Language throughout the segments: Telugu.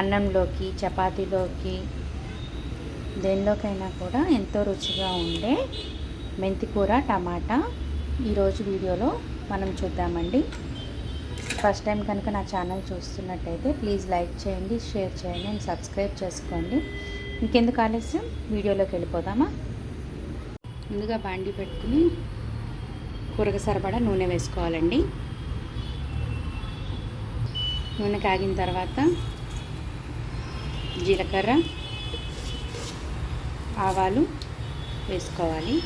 అన్నంలోకి చపాతీలోకి దేనిలోకైనా కూడా ఎంతో రుచిగా ఉండే మెంతికూర టమాటా ఈరోజు వీడియోలో మనం చూద్దామండి. ఫస్ట్ టైం కనుక నా ఛానల్ చూస్తున్నట్టయితే ప్లీజ్ లైక్ చేయండి షేర్ చేయండి అండ్ సబ్స్క్రైబ్ చేసుకోండి. ఇంకెందుకు ఆలస్యం? వీడియోలోకి వెళ్ళిపోదామా? ముందుగా బాండి పెట్టుకుని కూరగా సరిపడా నూనె వేసుకోవాలండి. నూనె కాగిన తర్వాత జీలకర్ర ఆవాలు వేసుకోవాలి.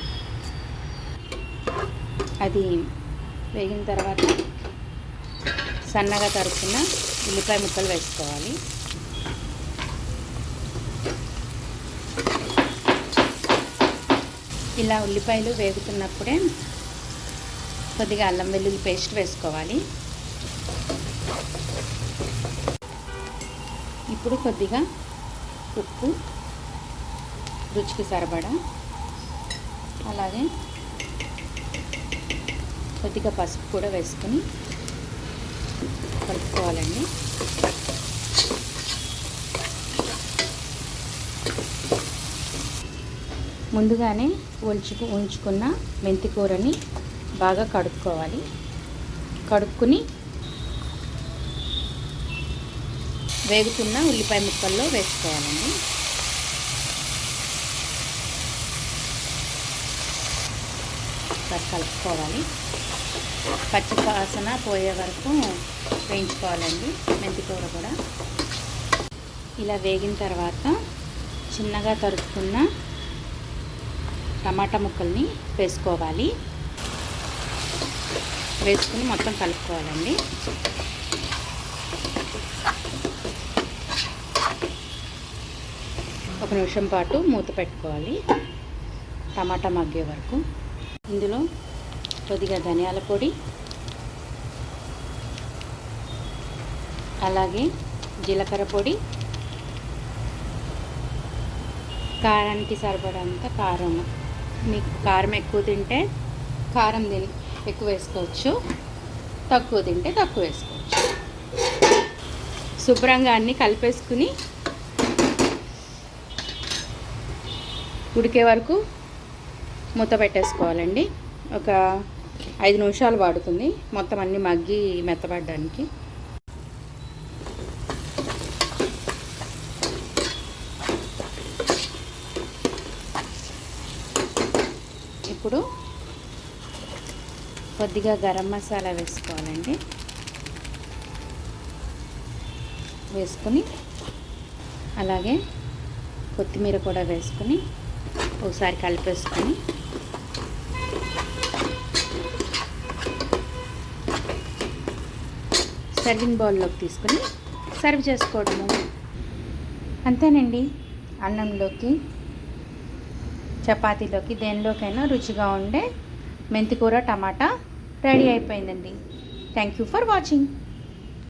అది వేగిన తర్వాత సన్నగా తరుక్కున్న ఉల్లిపాయ ముక్కలు వేసుకోవాలి. ఇలా ఉల్లిపాయలు వేగుతున్నప్పుడే కొద్దిగా అల్లం వెల్లుల్లి పేస్ట్ వేసుకోవాలి. ఇప్పుడు కొద్దిగా ఉప్పు రుచికి సరిపడా. అలాగే కొద్దిగా పసుపు కూడా వేసుకొని కలుపుకోవాలండి. ముందుగానే ఉంచుకు ఉంచుకున్న మెంతికూరని బాగా కడుక్కోవాలి. కడుక్కుని వేగుతున్న ఉల్లిపాయ ముక్కల్లో వేసుకోవాలండి. ఒకసారి కలుపుకోవాలి. పచ్చి వాసన పోయే వరకు వేయించుకోవాలండి మెంతికూర కూడా. ఇలా వేగిన తర్వాత చిన్నగా తరుచుకున్న టమాటా ముక్కల్ని వేసుకోవాలి. వేసుకుని మొత్తం కలుపుకోవాలండి. ఒక నిమిషం పాటు మూత పెట్టుకోవాలి. టమాటా మగ్గే వరకు. ఇందులో కొద్దిగా ధనియాల పొడి అలాగే జీలకర్ర పొడి కారానికి సరిపడంత కారం. మీకు కారం ఎక్కువ తింటే కారం తిని ఎక్కువ వేసుకోవచ్చు. తక్కువ తింటే తక్కువ వేసుకోవచ్చు. శుభ్రంగా అన్నీ కలిపేసుకుని ఉడికే వరకు మూత పెట్టేసుకోవాలండి. ఒక ఐదు నిమిషాలు పడుతుంది మొత్తం అన్నీ మగ్గి మెత్తబడడానికి. ఇప్పుడు కొద్దిగా గరం మసాలా వేసుకోవాలండి. వేసుకొని అలాగే కొత్తిమీర కూడా వేసుకొని ఒకసారి కలిపేసుకొని సర్వింగ్ బౌల్లోకి తీసుకొని సర్వ్ చేసుకోవడము. అంతేనండి అన్నంలోకి చపాతీలోకి దేనిలోకైనా రుచిగా ఉండే మెంతికూర టమాటా రెడీ అయిపోయిందండి. Thank you for watching